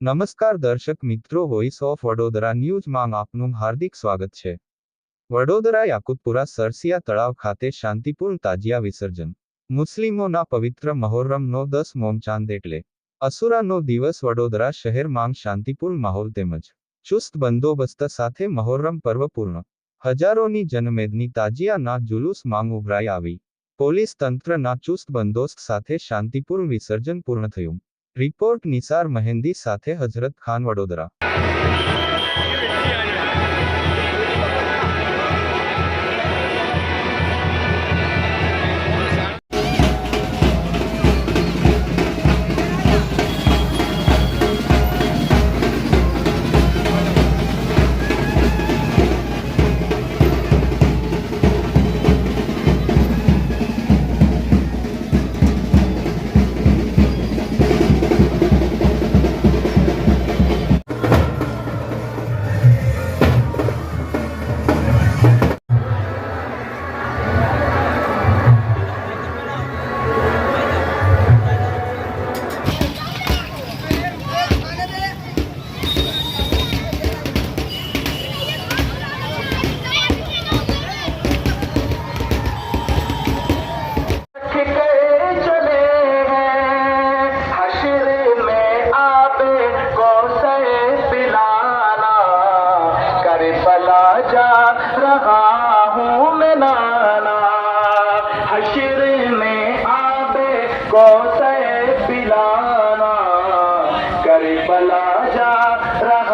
નમસ્કાર દર્શક મિત્રો વોઇસ ઓફ વડોદરા ન્યૂઝમાં આપનું હાર્દિક સ્વાગત છે. વડોદરા યાકુતપુરા સરસિયા તળાવ ખાતે શાંતિપૂર્ણ તાજિયા વિસર્જન. મુસ્લિમોના પવિત્ર મહોરમનો દસ મોમચાંદ એટલે અસુરાનો દિવસ વડોદરા શહેરમાં શાંતિપૂર્ણ માહોલ તેમજ ચુસ્ત બંદોબસ્ત સાથે મહોરમ પર્વ પૂર્ણ હજારોની જનમેદની તાજિયાના જુલુસ માંગ ઉભરાઈ આવી. પોલીસ તંત્રના ચુસ્ત બંદોસ્ત સાથે શાંતિપૂર્ણ વિસર્જન પૂર્ણ થયું. રિપોર્ટ નિસાર મહેંદી સાથે હજરત ખાન વડોદરા جا رہا ہوں میں نانا۔ حشر میں آبے کو سے پلانا۔ کربلا جا رہا